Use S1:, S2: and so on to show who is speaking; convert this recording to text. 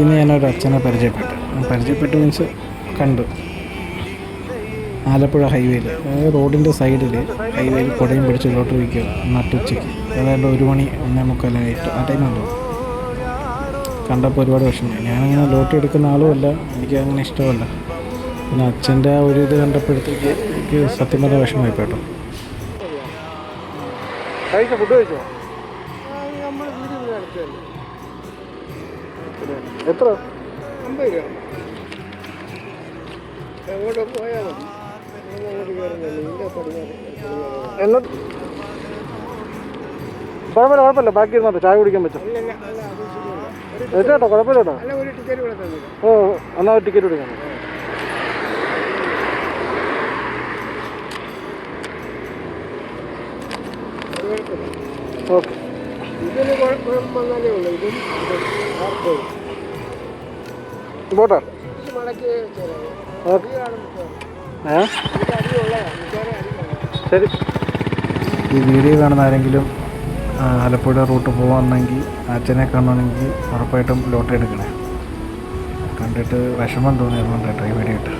S1: ഇന്ന് ഞാനൊരു അച്ഛനെ പരിചയപ്പെട്ടു. പരിചയപ്പെട്ടു മീൻസ് കണ്ടു. ആലപ്പുഴ ഹൈവേയിൽ അതായത് റോഡിന്റെ സൈഡിൽ ഹൈവേയിൽ കുടയും പിടിച്ച് ലോട്ടറി വയ്ക്കുക നട്ടുച്ചയ്ക്ക് അതായത് ഒരു മണി ഒന്നേ മുക്കാലായിട്ട് ആ ടൈമുണ്ടോ കണ്ടപ്പോൾ ഒരുപാട് വിഷമമായി. ഞാനങ്ങനെ ലോട്ടറി എടുക്കുന്ന ആളുമല്ല എനിക്ക് അങ്ങനെ ഇഷ്ടമല്ല. പിന്നെ അച്ഛന്റെ ആ ഒരു ഇത് കണ്ടപ്പോഴത്തേക്ക് എനിക്ക് സത്യം പറഞ്ഞ വിഷമമായി കേട്ടോ. കഴിച്ചോ? ഫുഡ് കഴിച്ചോ? എത്ര?
S2: അമ്പത് രൂപ. പോയാൽ
S1: എന്നാ കുഴപ്പമില്ല കുഴപ്പമില്ല. ബാക്കി ഇരുന്നോട്ടെ ചായ കുടിക്കാൻ പറ്റും.
S2: അല്ല കുഴപ്പമില്ല
S1: കേട്ടോ? കേട്ടോ.
S2: അല്ല ഒരു ടിക്കറ്റ് കൂടെ
S1: ഓ എന്നാൽ ടിക്കറ്റ് എടുക്കണം
S2: അത്
S1: ഓക്കെ.
S2: ഇതിന് കുഴപ്പം വന്നാലേ ഉള്ളൂ. ഇതും മടക്കി കാണും.
S1: ശരി. ഈ വീഡിയോ കാണുന്ന ആരെങ്കിലും ആലപ്പുഴ റൂട്ട് പോകുകയാണെങ്കിൽ അച്ഛനെ കാണണമെങ്കിൽ ഉറപ്പായിട്ടും ലോട്ടറി എടുക്കണേ. കണ്ടിട്ട് വിഷമം തോന്നിയിരുന്നു കേട്ടോ ഈ വീഡിയോ ഇട്ട്